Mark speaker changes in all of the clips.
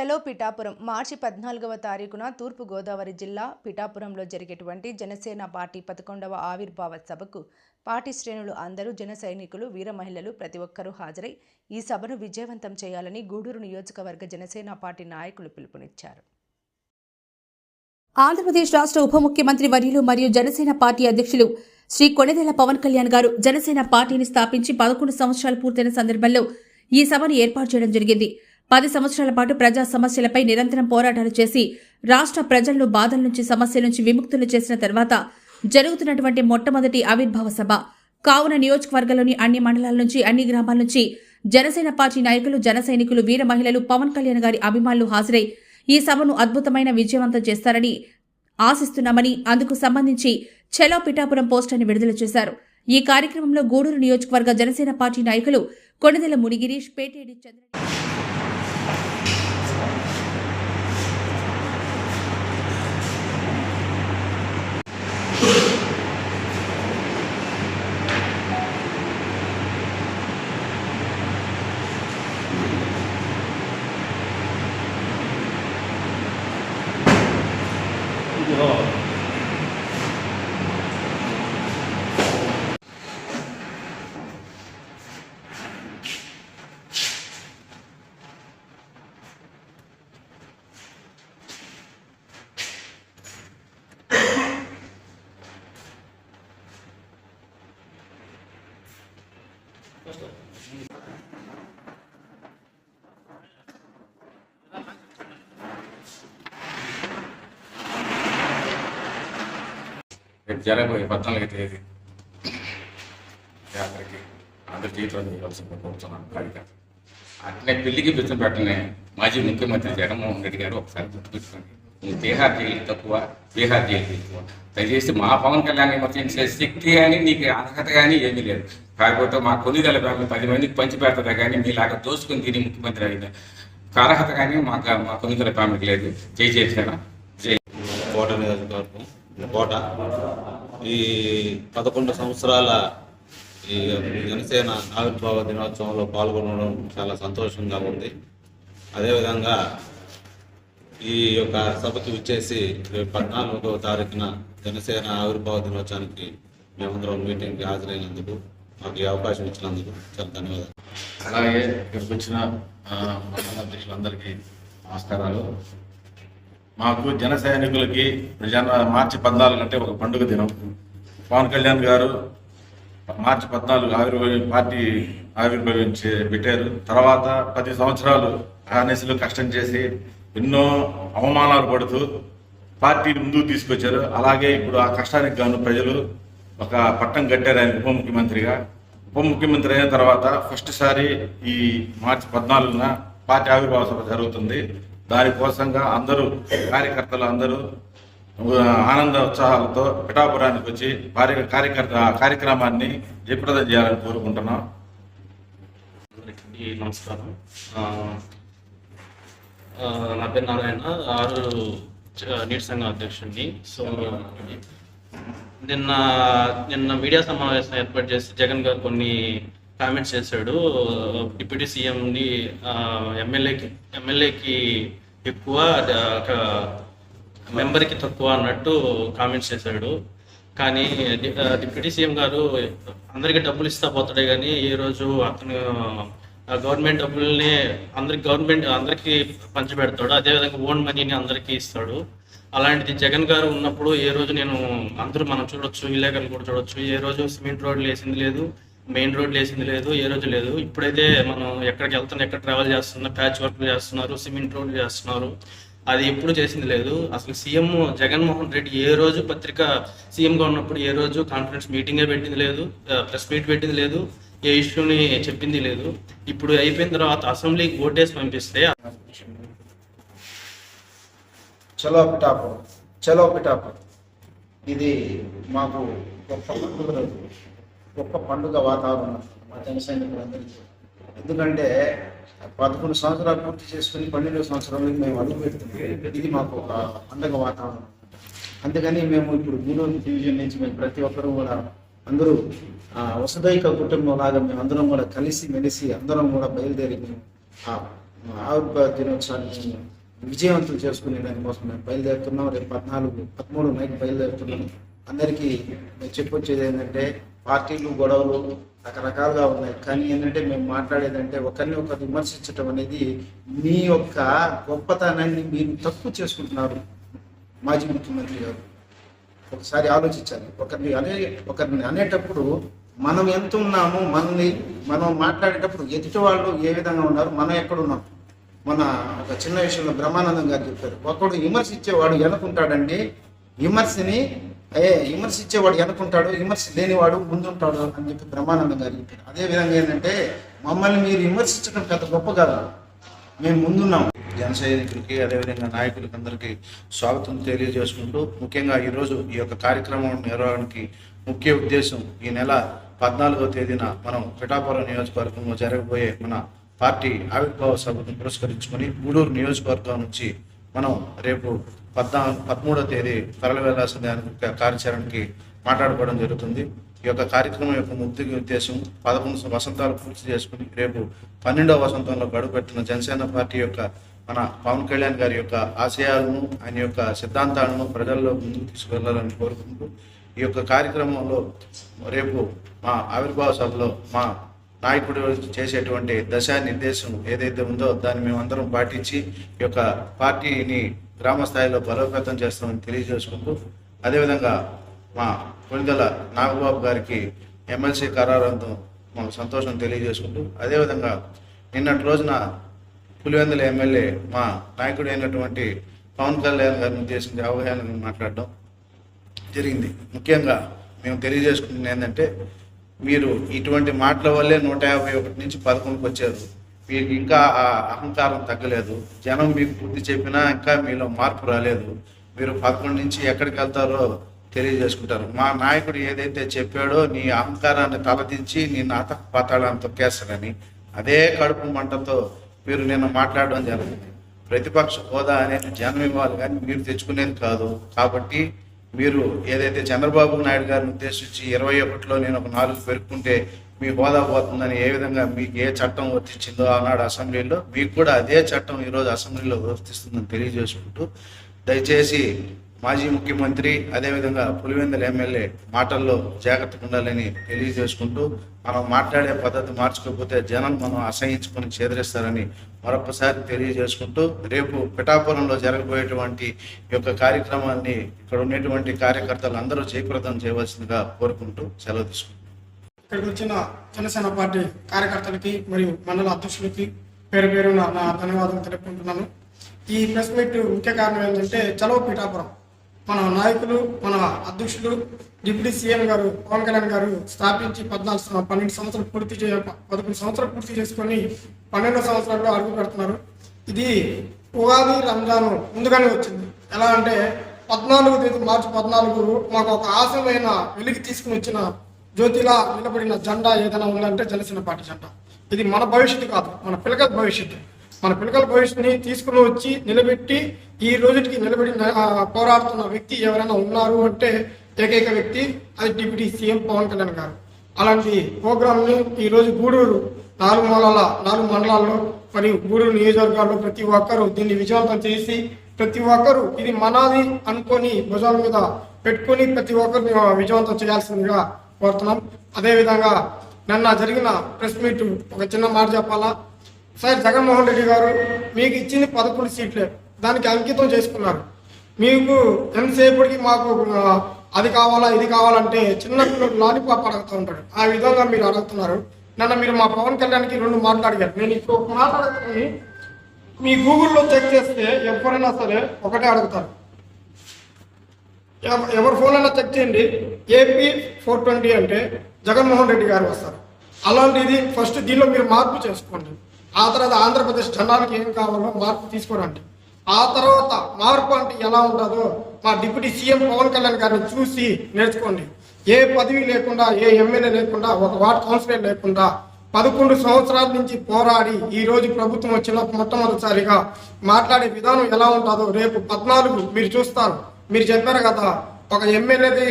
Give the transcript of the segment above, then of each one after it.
Speaker 1: చలో పిఠాపురం మార్చి పద్నాలుగవ తారీఖున తూర్పు గోదావరి జిల్లా పిఠాపురంలో జరిగేటువంటి జనసేన పార్టీ పదకొండవ ఆవిర్భావ సభకు పార్టీ శ్రేణులు అందరూ జన సైనికులు వీర మహిళలు ప్రతి ఒక్కరూ హాజరై ఈ సభను విజయవంతం చేయాలని గూడూరు నియోజకవర్గ జనసేన పార్టీ నాయకులు పిలుపునిచ్చారు.
Speaker 2: ఆంధ్రప్రదేశ్ రాష్ట్ర ఉప ముఖ్యమంత్రి వర్యులు మరియు జనసేన పార్టీ అధ్యక్షులు శ్రీ కొణిదెల పవన్ కళ్యాణ్ గారు జనసేన పార్టీని స్థాపించి పదకొండు సంవత్సరాలు పూర్తయిన సందర్భంలో ఈ సభను ఏర్పాటు చేయడం జరిగింది. పది సంవత్సరాల పాటు ప్రజా సమస్యలపై నిరంతరం పోరాటాలు చేసి రాష్ట్ర ప్రజలను బాధల నుంచి సమస్యల నుంచి విముక్తులు చేసిన తర్వాత జరుగుతున్నటువంటి మొట్టమొదటి ఆవిర్భావ సభ. కావున నియోజకవర్గంలోని అన్ని మండలాల నుంచి అన్ని గ్రామాల నుంచి జనసేన పార్టీ నాయకులు జన సైనికులు వీర మహిళలు పవన్ కళ్యాణ్ గారి అభిమానులు హాజరై ఈ సభను అద్భుతమైన విజయవంతం చేస్తారని ఆశిస్తున్నామని అందుకు సంబంధించి చెలో పిఠాపురం పోస్టర్ని విడుదల చేశారు. ఈ కార్యక్రమంలో గూడూరు నియోజకవర్గ జనసేన పార్టీ నాయకులు కొణిదెల మునిగిరీష్ పేటేడి చంద్ర you, Lord.
Speaker 3: రేపు జరగబోయే పద్నాలుగు తేదీ యాత్రకి అందరి జీవితంలో చేయవలసింది కోరుతున్నాను కార్యక్రమం అట్లే పెళ్ళికి బిచ్చం పెట్టనే మాజీ ముఖ్యమంత్రి జగన్మోహన్ రెడ్డి గారు ఒకసారి గుర్తుపెట్టుకోండి. నువ్వు బీహార్ జైలు తక్కువ బీహార్ జైలు తక్కువ. దయచేసి మా పవన్ కళ్యాణ్ విమర్శించే శక్తి కానీ నీకు అర్హత కానీ ఏమీ లేదు. కాకపోతే మా కొన్నిదల బ్యాంకులు పది మందికి పంచి పెడతా కానీ మీలాగా దోసుకుని తిని ముఖ్యమంత్రి అయింది అర్హత కానీ మాకు మా కొన్నిదల ఫ్యామిలీకి లేదు. జై చేసారా జై
Speaker 4: కోట నియోజకవర్గం. కోట ఈ పదకొండు సంవత్సరాల ఈ జనసేన ఆవిర్భావ దినోత్సవంలో పాల్గొనడం చాలా సంతోషంగా ఉంది. అదేవిధంగా ఈ యొక్క సభకి వచ్చేసి రేపు పద్నాలుగవ తారీఖున జనసేన ఆవిర్భావ దినోత్సవానికి మేమందరం మీటింగ్కి హాజరైనందుకు మాకు ఈ అవకాశం ఇచ్చినందుకు చాలా ధన్యవాదాలు.
Speaker 3: అలాగే ఇక్కడికి వచ్చిన మండల అధ్యక్షులందరికీ నమస్కారాలు. మాకు జన సైనికులకి జన మార్చి పద్నాలుగు అంటే ఒక పండుగ దినం. పవన్ కళ్యాణ్ గారు మార్చి పద్నాలుగు ఆవిర్భవి పార్టీ ఆవిర్భవించి పెట్టారు. తర్వాత పది సంవత్సరాలు కానీసులు కష్టం చేసి ఎన్నో అవమానాలు పడుతూ పార్టీని ముందుకు తీసుకొచ్చారు. అలాగే ఇప్పుడు ఆ కష్టానికి గాను ప్రజలు ఒక పట్టం కట్టారు ఆయన ఉప ముఖ్యమంత్రిగా. ఉప ముఖ్యమంత్రి అయిన తర్వాత ఫస్ట్ సారి ఈ మార్చి పద్నాలుగున పార్టీ ఆవిర్భావ సభ జరుగుతుంది. దానికోసంగా అందరూ కార్యకర్తలు అందరూ ఆనంద ఉత్సాహాలతో పిఠాపురానికి వచ్చి భారీ కార్యకర్త కార్యక్రమాన్ని జయప్రదం చేయాలని కోరుకుంటున్నాం.
Speaker 5: నమస్కారం. నా పేరు నారాయణ ఆరు నీటి సంఘం అధ్యక్షుడిని సో నిన్న నిన్న మీడియా సమావేశం ఏర్పాటు చేసి జగన్ గారు కొన్ని కామెంట్స్ చేశాడు. డిప్యూటీ సీఎంని ఎమ్మెల్యేకి ఎమ్మెల్యేకి ఎక్కువ ఒక మెంబర్కి తక్కువ అన్నట్టు కామెంట్స్ చేశాడు. కానీ డిప్యూటీ సీఎం గారు అందరికీ డబ్బులు ఇస్తా పోతాడే కానీ ఈరోజు రోజు అతను గవర్నమెంట్ డబ్బుల్ని అందరికి గవర్నమెంట్ అందరికీ పంచిపెడతాడు. అదేవిధంగా ఓన్ మనీని అందరికీ ఇస్తాడు. అలాంటిది జగన్ గారు ఉన్నప్పుడు ఏ రోజు నేను అందరూ మనం చూడొచ్చు విలేకరులు కూడా చూడొచ్చు. ఏ రోజు సిమెంట్ రోడ్లు వేసింది లేదు. మెయిన్ రోడ్లు వేసింది లేదు ఏ రోజు లేదు. ఇప్పుడైతే మనం ఎక్కడికి వెళ్తున్నా ఎక్కడ ట్రావెల్ చేస్తున్నా ప్యాచ్ వర్క్ చేస్తున్నారు సిమెంట్ రోడ్లు చేస్తున్నారు. అది ఎప్పుడు చేసింది లేదు. అసలు సీఎం జగన్మోహన్ రెడ్డి ఏ రోజు పత్రిక సీఎంగా ఉన్నప్పుడు ఏ రోజు కాన్ఫరెన్స్ మీటింగే పెట్టింది లేదు ప్రెస్ మీట్ పెట్టింది లేదు ఏ ఇష్యూని చెప్పింది లేదు. ఇప్పుడు అయిపోయిన తర్వాత అసెంబ్లీకి ఓటేసి పంపిస్తే
Speaker 6: చలో పిటాపు చలో పిటాపు ఇది మాకు గొప్ప గొప్ప పండుగ వాతావరణం. మా జన ఎందుకంటే పదకొండు సంవత్సరాలు పూర్తి చేసుకుని పన్నెండు సంవత్సరాలకి మేము అడుగు పెడుతున్నాం ఇది మాకు ఒక పండుగ వాతావరణం. అందుకని మేము ఇప్పుడు గూడూరు డివిజన్ నుంచి మేము ప్రతి ఒక్కరూ కూడా అందరూ ఆ, వసుదైక కుటుంబం లాగా మేము అందరం కూడా కలిసి మెలిసి అందరం కూడా బయలుదేరి మేము ఆ ఆవిర్భావ దినోత్సవాన్ని విజయవంతం చేసుకునే దానికోసం మేము బయలుదేరుతున్నాం. రేపు పద్నాలుగు పదమూడు నైట్ బయలుదేరుతున్నాం. అందరికీ మేము చెప్పొచ్చేది ఏంటంటే పార్టీలు గొడవలు రకరకాలుగా ఉన్నాయి. కానీ ఏంటంటే మేము మాట్లాడేదంటే ఒకరిని ఒకరు విమర్శించడం అనేది మీ యొక్క గొప్పతనాన్ని మీరు తక్కువ చేసుకుంటున్నారు మాజీ ముఖ్యమంత్రి గారు. ఒకసారి ఆలోచించాలి. ఒకరిని అనే ఒకరిని అనేటప్పుడు మనం ఎంత ఉన్నాము మనల్ని మనం మాట్లాడేటప్పుడు ఎదుటి వాళ్ళు ఏ విధంగా ఉన్నారు మనం ఎక్కడ ఉన్నాం మన ఒక చిన్న విషయంలో బ్రహ్మానందం గారు చెప్పారు. ఒకడు విమర్శించేవాడు ఎనుకుంటాడండి విమర్శని ఏ విమర్శించేవాడు వెనుకుంటాడు విమర్శ లేనివాడు ముందుంటాడు అని చెప్పి బ్రహ్మానందం గారు చెప్పారు. అదే విధంగా ఏంటంటే మమ్మల్ని మీరు విమర్శించడం పెద్ద గొప్ప కాదు. మేము ముందున్నాం.
Speaker 7: జన సైనికులకి అదేవిధంగా నాయకులకి అందరికీ స్వాగతం తెలియజేసుకుంటూ ముఖ్యంగా ఈరోజు ఈ యొక్క కార్యక్రమం నిర్వహణకి ముఖ్య ఉద్దేశం ఈ నెల పద్నాలుగో తేదీన మనం పిఠాపురం నియోజకవర్గంలో జరగబోయే మన పార్టీ ఆవిర్భావ సభను పురస్కరించుకొని గూడూరు నియోజకవర్గం నుంచి మనం రేపు పద్నా పదమూడో తేదీ తరలి వెళ్ళాల్సిన యొక్క కార్యాచరణకి మాట్లాడుకోవడం జరుగుతుంది. ఈ యొక్క కార్యక్రమం యొక్క ముద్దు ఉద్దేశం పదకొండు వసంతాలు పూర్తి చేసుకుని రేపు పన్నెండవ వసంతంలో గడుపెట్టిన జనసేన పార్టీ యొక్క మన పవన్ కళ్యాణ్ గారి యొక్క ఆశయాలను ఆయన యొక్క సిద్ధాంతాలను ప్రజల్లో ముందుకు తీసుకెళ్ళాలని కోరుకుంటూ ఈ యొక్క కార్యక్రమంలో రేపు మా ఆవిర్భావ సభలో మా నాయకుడు చేసేటువంటి దశా నిర్దేశం ఏదైతే ఉందో దాన్ని మేమందరం పాటించి ఈ యొక్క పార్టీని గ్రామ స్థాయిలో బలోపేతం చేస్తామని తెలియజేసుకుంటూ అదేవిధంగా మా కొనిదల నాగబాబు గారికి ఎమ్మెల్సీ ఖరారంతో మాకు సంతోషం తెలియజేసుకుంటూ అదేవిధంగా నిన్నటి రోజున పులివెందుల ఎమ్మెల్యే మా నాయకుడు అయినటువంటి పవన్ కళ్యాణ్ గారిని ఉద్దేశించి అవగాహన మాట్లాడడం జరిగింది. ముఖ్యంగా మేము తెలియజేసుకుంటుంది ఏంటంటే మీరు ఇటువంటి మాటల వల్లే నూట యాభై ఒకటి నుంచి పదకొండుకి వచ్చారు. మీకు ఇంకా ఆ అహంకారం తగ్గలేదు. జనం మీకు బుద్ధి చెప్పినా ఇంకా మీలో మార్పు రాలేదు. మీరు పదకొండు నుంచి ఎక్కడికి వెళ్తారో తెలియజేసుకుంటారు. మా నాయకుడు ఏదైతే చెప్పాడో నీ అహంకారాన్ని తలదించి నీ నాత పాతాళాన్ని తొక్కేస్తానని అదే కడుపు మంటతో మీరు నిన్న మాట్లాడడం జరిగింది. ప్రతిపక్ష హోదా అనేది జనం ఇవ్వాలి కానీ మీరు తెచ్చుకునేది కాదు. కాబట్టి మీరు ఏదైతే చంద్రబాబు నాయుడు గారిని ఉద్దేశించి ఇరవై ఒకటిలో నేను ఒక నాలుగు పెరుక్కుంటే మీ హోదా పోతుందని ఏ విధంగా మీకు ఏ చట్టం వర్తించిందో ఆనాడు అసెంబ్లీలో మీకు కూడా అదే చట్టం ఈరోజు అసెంబ్లీలో వర్తిస్తుందని తెలియజేసుకుంటూ దయచేసి మాజీ ముఖ్యమంత్రి అదేవిధంగా పులివెందుల ఎమ్మెల్యే మాటల్లో జాగ్రత్తగా ఉండాలని తెలియజేసుకుంటూ మనం మాట్లాడే పద్ధతి మార్చుకోకపోతే జనం మనం అసహించుకొని చేదరిస్తారని మరొకసారి తెలియజేసుకుంటూ రేపు పిఠాపురంలో జరగబోయేటువంటి యొక్క కార్యక్రమాన్ని ఇక్కడ ఉన్నటువంటి కార్యకర్తలు అందరూ జయప్రదం చేయవలసిందిగా కోరుకుంటూ సెలవు తీసుకుంటాం
Speaker 8: ఇక్కడికి వచ్చిన జనసేన పార్టీ కార్యకర్తలకి మరియు మండల అధ్యక్షులకి పేరు పేరున నా ధన్యవాదాలు తెలుపుకుంటున్నాను. ఈ ప్రెస్ మీట్ ముఖ్య కారణం ఏంటంటే చలవ పీఠాపురం. మన నాయకులు మన అధ్యక్షులు డిప్యూటీ సీఎం గారు పవన్ కళ్యాణ్ గారు స్థాపించి పద్నాలుగు పన్నెండు సంవత్సరాలు పూర్తి చేయ పదకొండు సంవత్సరాలు పూర్తి చేసుకొని పన్నెండో సంవత్సరాల్లో అడుగు పెడుతున్నారు. ఇది ఉగాది రంజాన్ ముందుగానే వచ్చింది. ఎలా అంటే పద్నాలుగు తేదీ మార్చి పద్నాలుగు మాకు ఒక ఆశమైన వెలికి తీసుకుని వచ్చిన జ్యోతిలా నిలబడిన జెండా ఏదైనా ఉందంటే జనసేన పార్టీ జెండా. ఇది మన భవిష్యత్తు కాదు మన పిల్లకల భవిష్యత్తు. మన పిల్లకల భవిష్యత్తుని తీసుకుని వచ్చి నిలబెట్టి ఈ రోజుకి నిలబడి పోరాడుతున్న వ్యక్తి ఎవరైనా ఉన్నారు అంటే ఏకైక వ్యక్తి అది డిప్యూటీ సీఎం పవన్ కళ్యాణ్ గారు. అలాంటి ప్రోగ్రామ్ని ఈరోజు గూడూరు నాలుగు మూలాల నాలుగు మండలాల్లో మరియు గూడూరు నియోజకవర్గాల్లో ప్రతి ఒక్కరూ దీన్ని విజయవంతం చేసి ప్రతి ఒక్కరూ ఇది మనది అనుకొని భుజాల మీద పెట్టుకొని ప్రతి ఒక్కరిని విజయవంతం చేయాల్సిందిగా కోరుతున్నాం. అదేవిధంగా నిన్న జరిగిన ప్రెస్ మీట్ ఒక చిన్న మాట చెప్పాలా? సార్ జగన్మోహన్ రెడ్డి గారు మీకు ఇచ్చింది పదకొండు సీట్లే. దానికి అంకితం చేసుకున్నారు. మీకు ఎంతసేపటికి మాకు అది కావాలా ఇది కావాలంటే చిన్న పిల్లలు లాలిపాప్ అడుగుతూ ఉంటాడు. ఆ విధంగా మీరు అడుగుతున్నారు. నన్ను మీరు మా పవన్ కళ్యాణ్కి రెండు మాటలు అడిగారు. నేను ఇప్పుడు మాట్లాడుతుంది మీ గూగుల్లో చెక్ చేస్తే ఎవరైనా సరే ఒకటే అడుగుతారు. ఎవరి ఫోన్ అయినా చెక్ చేయండి. ఏపీ ఫోర్ ట్వంటీ అంటే జగన్మోహన్ రెడ్డి గారు వస్తారు. అలాంటిది ఫస్ట్ దీనిలో మీరు మార్పు చేసుకోండి. ఆ తర్వాత ఆంధ్రప్రదేశ్ జనాలకి ఏం కావాలో మార్పు తీసుకోరండి. ఆ తర్వాత మార్పు అంటే ఎలా ఉంటుందో మా డిప్యూటీ సీఎం పవన్ కళ్యాణ్ గారిని చూసి నేర్చుకోండి. ఏ పదవి లేకుండా ఏ ఎమ్మెల్యే లేకుండా ఒక వార్డ్ కౌన్సిలర్ లేకుండా పదకొండు సంవత్సరాల నుంచి పోరాడి ఈ రోజు ప్రభుత్వం వచ్చిన మొట్టమొదటిసారిగా మాట్లాడే విధానం ఎలా ఉంటుందో రేపు పద్నాలుగు మీరు చూస్తారు. మీరు చెప్పారు కదా ఒక ఎమ్మెల్యేది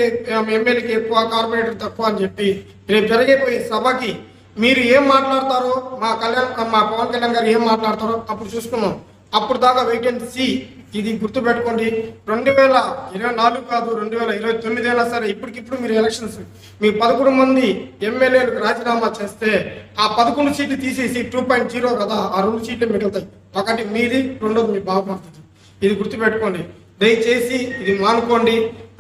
Speaker 8: ఎమ్మెల్యేకి ఎక్కువ కార్పొరేటర్ తక్కువ అని చెప్పి రేపు జరిగిపోయే సభకి మీరు ఏం మాట్లాడతారో మా కళ్యాణ్ మా పవన్ కళ్యాణ్ గారు ఏం మాట్లాడతారో అప్పుడు చూసుకున్నాం అప్పుడు దాకా వెయిట్ అండ్ సి ఇది గుర్తుపెట్టుకోండి. రెండు వేల ఇరవై నాలుగు కాదు రెండు వేల ఇరవై తొమ్మిది అయినా సరే ఇప్పటికిప్పుడు మీరు ఎలక్షన్స్ మీ పదకొండు మంది ఎమ్మెల్యేలకు రాజీనామా చేస్తే ఆ పదకొండు సీట్లు తీసేసి టూ పాయింట్ జీరో కదా ఆ రెండు సీట్లు మిగులుతాయి. ఒకటి మీది రెండోది మీ బాగుపడుతుంది ఇది గుర్తుపెట్టుకోండి. దయచేసి ఇది మానుకోండి.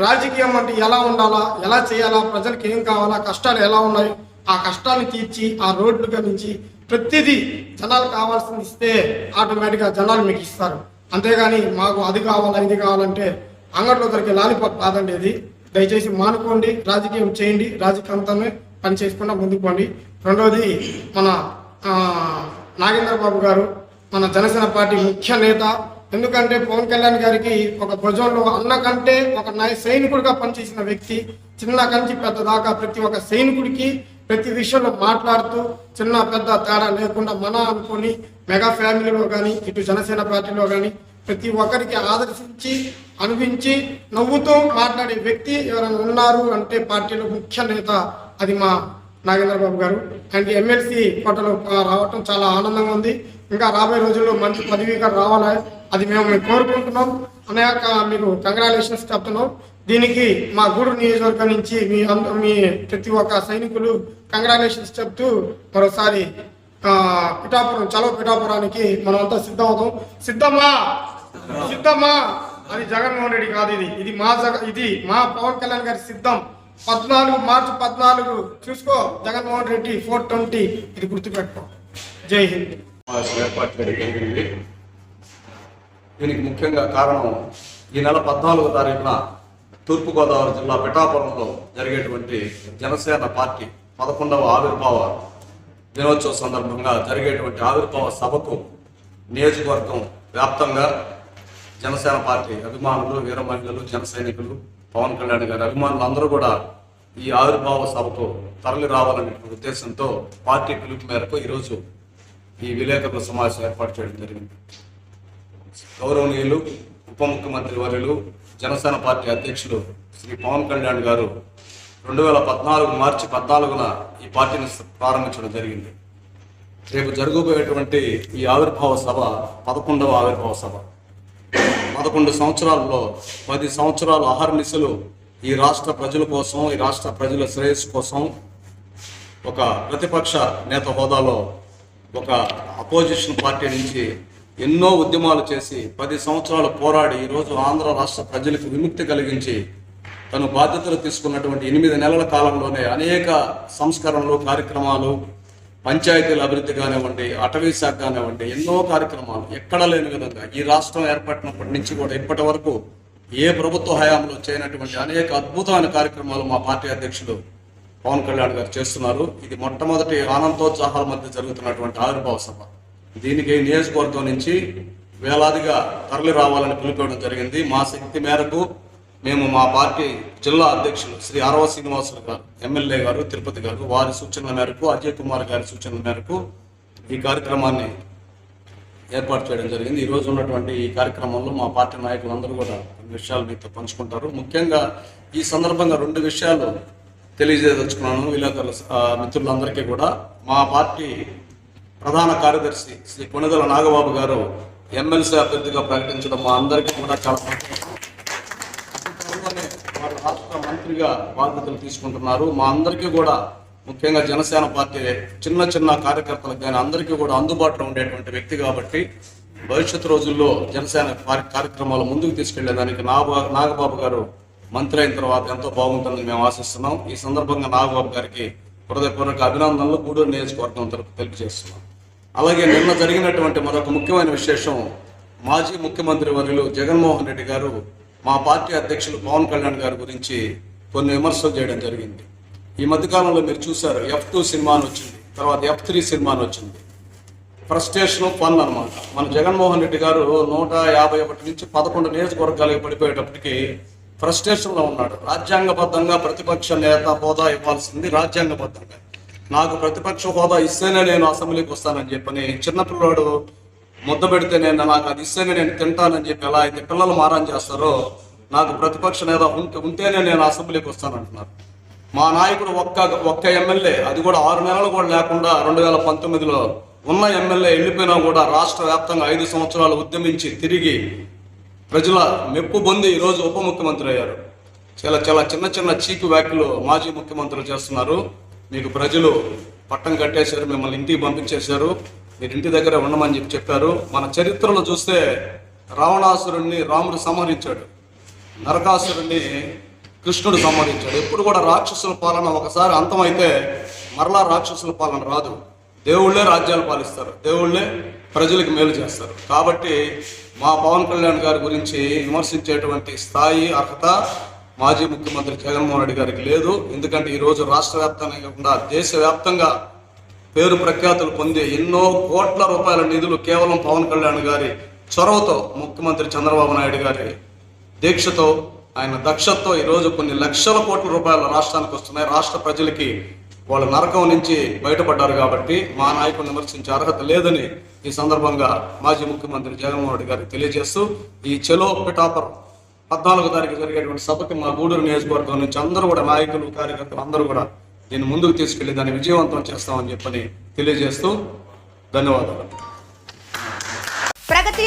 Speaker 8: రాజకీయం అంటే ఎలా ఉండాలా ఎలా చేయాలా ప్రజలకు ఏం కావాలా కష్టాలు ఎలా ఉన్నాయి ఆ కష్టాన్ని తీర్చి ఆ రోడ్లు నుంచి ప్రతిదీ జనాలు కావాల్సింది ఇస్తే ఆటోమేటిక్గా జనాలు మీకు ఇస్తారు. అంతేగాని మాకు అది కావాలా ఇది కావాలంటే అంగట్లో దొరికే లాలిపాప్ కాదండి ఇది. దయచేసి మానుకోండి రాజకీయం చేయండి రాజకీయంతోనే పని చేసుకుండా ముందుకు పోండి. రెండోది మన నాగేంద్ర బాబు గారు మన జనసేన పార్టీ ముఖ్య నేత ఎందుకంటే పవన్ కళ్యాణ్ గారికి ఒక భుజంలో అన్న కంటే ఒక నాయ సైనికుడిగా పనిచేసిన వ్యక్తి చిన్న కంచి పెద్ద దాకా ప్రతి ఒక్క సైనికుడికి ప్రతి విషయంలో మాట్లాడుతూ చిన్న పెద్ద తేడా లేకుండా మన అనుకొని మెగా ఫ్యామిలీలో కానీ ఇటు జనసేన పార్టీలో కానీ ప్రతి ఒక్కరికి ఆదర్శించి అనిపించి నవ్వుతూ మాట్లాడే వ్యక్తి ఎవరైనా ఉన్నారు అంటే పార్టీలో ముఖ్య నేత అది మా నాగేంద్రబాబు గారు. అండ్ ఎమ్మెల్సీ కోటలో రావటం చాలా ఆనందంగా ఉంది. ఇంకా రాబోయే రోజుల్లో మంచి పదవి గారు రావాలి? అది మేము మేము కోరుకుంటున్నాం. అనేక మీకు కంగ్రాచులేషన్స్ చెప్తున్నాం. దీనికి మా గూడూరు నియోజకవర్గం నుంచి మీ అంద- మీ ప్రతి ఒక్క సైనికులు కంగ్రాచులేషన్స్ చెప్తూ మరోసారి పిఠాపురం చలో పిఠాపురానికి మనమంతా సిద్ధమవుతాం. సిద్ధం సిద్ధమా? సిద్ధమా? అది జగన్మోహన్ రెడ్డి కాదు ఇది. ఇది మా జగ ఇది మా పవన్ కళ్యాణ్ గారి సిద్ధం. పద్నాలుగు మార్చి పద్నాలుగు చూసుకో జగన్మోహన్ రెడ్డి ఫోర్ ట్వంటీ ఇది గుర్తుపెట్టుకో. జై హింద్.
Speaker 9: ఏర్పాటు జరిగింది. దీనికి ముఖ్యంగా కారణం ఈ నెల పద్నాలుగో తారీఖున తూర్పుగోదావరి జిల్లా పిఠాపురంలో జరిగేటువంటి జనసేన పార్టీ పదకొండవ ఆవిర్భావ దినోత్సవ సందర్భంగా జరిగేటువంటి ఆవిర్భావ సభకు నియోజకవర్గం వ్యాప్తంగా జనసేన పార్టీ అభిమానులు వీర మహిళలు జన సైనికులు పవన్ కళ్యాణ్ గారి అభిమానులు అందరూ కూడా ఈ ఆవిర్భావ సభకు తరలి రావాలనే ఉద్దేశంతో పార్టీ పిలుపు మేరకు ఈరోజు ఈ విలేకరుల సమావేశం ఏర్పాటు చేయడం జరిగింది. గౌరవనీయులు ఉప ముఖ్యమంత్రి వర్యులు జనసేన పార్టీ అధ్యక్షులు శ్రీ పవన్ కళ్యాణ్ గారు రెండు వేల పద్నాలుగు మార్చి పద్నాలుగున ఈ పార్టీని ప్రారంభించడం జరిగింది. రేపు జరగబోయేటువంటి ఈ ఆవిర్భావ సభ పదకొండవ ఆవిర్భావ సభ. పదకొండు సంవత్సరాల్లో పది సంవత్సరాలు అహర్నిశలు ఈ రాష్ట్ర ప్రజల కోసం ఈ రాష్ట్ర ప్రజల శ్రేయస్సు కోసం ఒక ప్రతిపక్ష నేత హోదాలో ఒక అపోజిషన్ పార్టీ నుంచి ఎన్నో ఉద్యమాలు చేసి పది సంవత్సరాలు పోరాడి ఈరోజు ఆంధ్ర రాష్ట్ర ప్రజలకు విముక్తి కలిగించి తను బాధ్యతలు తీసుకున్నటువంటి ఎనిమిది నెలల కాలంలోనే అనేక సంస్కరణలు కార్యక్రమాలు పంచాయతీల అభివృద్ధి కానివ్వండి అటవీ శాఖ కానివ్వండి ఎన్నో కార్యక్రమాలు ఎక్కడ లేని విధంగా ఈ రాష్ట్రం ఏర్పడినప్పటి నుంచి కూడా ఇప్పటి వరకు ఏ ప్రభుత్వ హయాంలో చేయనటువంటి అనేక అద్భుతమైన కార్యక్రమాలు మా పార్టీ అధ్యక్షులు పవన్ కళ్యాణ్ గారు చేస్తున్నారు. ఇది మొట్టమొదటి ఆనందోత్సాహాల మధ్య జరుగుతున్నటువంటి ఆవిర్భావ సభ. దీనికి నియోజకవర్గం నుంచి వేలాదిగా తరలి రావాలని పిలిపేయడం జరిగింది. మా శక్తి మేరకు మేము మా పార్టీ జిల్లా అధ్యక్షులు శ్రీ అరవ శ్రీనివాసులు గారు ఎమ్మెల్యే గారు తిరుపతి గారు వారి సూచనల మేరకు అజయ్ కుమార్ గారి సూచనల మేరకు ఈ కార్యక్రమాన్ని ఏర్పాటు చేయడం జరిగింది. ఈరోజు ఉన్నటువంటి ఈ కార్యక్రమంలో మా పార్టీ నాయకులందరూ కూడా కొన్ని విషయాలు మీతో పంచుకుంటారు. ముఖ్యంగా ఈ సందర్భంగా రెండు విషయాలు తెలియజేయదలుచుకున్నాను. విలేకరుల మిత్రులందరికీ కూడా. మా పార్టీ ప్రధాన కార్యదర్శి శ్రీ కొనిదల నాగబాబు గారు ఎమ్మెల్సీ అభ్యర్థిగా ప్రకటించడం మా అందరికీ కూడా చాలా సంతోషం. త్వరలోనే వారు రాష్ట్ర మంత్రిగా బాధ్యతలు తీసుకుంటున్నారు. మా అందరికీ కూడా ముఖ్యంగా జనసేన పార్టీ చిన్న చిన్న కార్యకర్తలకు కానీ అందరికీ కూడా అందుబాటులో ఉండేటువంటి వ్యక్తి కాబట్టి భవిష్యత్ రోజుల్లో జనసేన కార్యక్రమాలు ముందుకు తీసుకెళ్ళేదానికి నాగబా నాగబాబు గారు మంత్రి అయిన తర్వాత ఎంతో బాగుంటుందని మేము ఆశిస్తున్నాం. ఈ సందర్భంగా నాగబాబు గారికి హృదయపూర్వక అభినందనలు గూడూరు నియోజకవర్గం తరపు తెలియజేస్తున్నాం. అలాగే నిన్న జరిగినటువంటి మరొక ముఖ్యమైన విశేషం మాజీ ముఖ్యమంత్రి వర్యులు జగన్మోహన్ రెడ్డి గారు మా పార్టీ అధ్యక్షులు పవన్ కళ్యాణ్ గారి గురించి కొన్ని విమర్శలు చేయడం జరిగింది. ఈ మధ్యకాలంలో మీరు చూశారు ఎఫ్ టూ సినిమా అని వచ్చింది తర్వాత ఎఫ్ త్రీ సినిమా అని వచ్చింది. ఫ్రస్ట్రేషన్ ఫన్ అనమాట మన జగన్మోహన్ రెడ్డి గారు నూట యాభై ఒకటి నుంచి పదకొండు నియోజకవర్గాలకు పడిపోయేటప్పటికి ఫ్రస్ట్రేషన్లో ఉన్నాడు. రాజ్యాంగబద్ధంగా ప్రతిపక్ష నేత హోదా ఇవ్వాల్సింది రాజ్యాంగబద్ధంగా. నాకు ప్రతిపక్ష హోదా ఇస్తేనే నేను అసెంబ్లీకి వస్తానని చెప్పని చిన్నపిల్లాడు ముద్ద పెడితే నేను నాకు అది ఇస్తేనే నేను తింటానని చెప్పి ఎలా అయితే పిల్లలు మారం చేస్తారో నాకు ప్రతిపక్ష నేత ఉంటే ఉంటేనే నేను అసెంబ్లీకి వస్తానంటున్నారు. మా నాయకుడు ఒక్క ఒక్క ఎమ్మెల్యే అది కూడా ఆరు నెలలు కూడా లేకుండా రెండు వేల పంతొమ్మిదిలో ఉన్న ఎమ్మెల్యే వెళ్ళిపోయినా కూడా రాష్ట్ర వ్యాప్తంగా ఐదు సంవత్సరాలు ఉద్యమించి తిరిగి ప్రజల మెప్పు పొంది ఈరోజు ఉప ముఖ్యమంత్రి అయ్యారు. చాలా చాలా చిన్న చిన్న చీకు వ్యాఖ్యలు మాజీ ముఖ్యమంత్రులు చేస్తున్నారు. మీకు ప్రజలు పట్టం కట్టేశారు మిమ్మల్ని ఇంటికి పంపించేశారు. మీరు ఇంటి దగ్గర ఉండమని చెప్పి చెప్పారు. మన చరిత్రలో చూస్తే రావణాసురుణ్ణి రాముడు సంహరించాడు. నరకాసురుణ్ణి కృష్ణుడు సంహరించాడు. ఎప్పుడు కూడా రాక్షసుల పాలన ఒకసారి అంతమైతే మరలా రాక్షసుల పాలన రాదు. దేవుళ్ళే రాజ్యాలు పాలిస్తారు. దేవుళ్ళే ప్రజలకు మేలు చేస్తారు. కాబట్టి మా పవన్ కళ్యాణ్ గారి గురించి విమర్శించేటువంటి స్థాయి అర్హత మాజీ ముఖ్యమంత్రి జగన్మోహన్ రెడ్డి గారికి లేదు. ఎందుకంటే ఈరోజు రాష్ట్ర వ్యాప్తంగా కాకుండా దేశవ్యాప్తంగా పేరు ప్రఖ్యాతులు పొంది ఎన్నో కోట్ల రూపాయల నిధులు కేవలం పవన్ కళ్యాణ్ గారి చొరవతో ముఖ్యమంత్రి చంద్రబాబు నాయుడు గారి దీక్షతో ఆయన దక్షతో ఈరోజు కొన్ని లక్షల కోట్ల రూపాయల రాష్ట్రానికి వస్తున్నాయి. రాష్ట్ర ప్రజలకి వాళ్ళ నరకం నుంచి బయటపడ్డారు కాబట్టి మా నాయకుడిని విమర్శించే అర్హత లేదని ఈ సందర్భంగా మాజీ ముఖ్యమంత్రి జగన్మోహన్ రెడ్డి గారికి తెలియజేస్తూ ఈ చెలో పిఠాపర్ పద్నాలుగో తారీఖు జరిగేటువంటి సభకి మా గూడూరు నియోజకవర్గం నుంచి అందరూ కూడా నాయకులు కార్యకర్తలు అందరూ కూడా దీన్ని ముందుకు తీసుకెళ్ళి దాన్ని విజయవంతం చేస్తామని చెప్పని తెలియజేస్తూ ధన్యవాదాలు.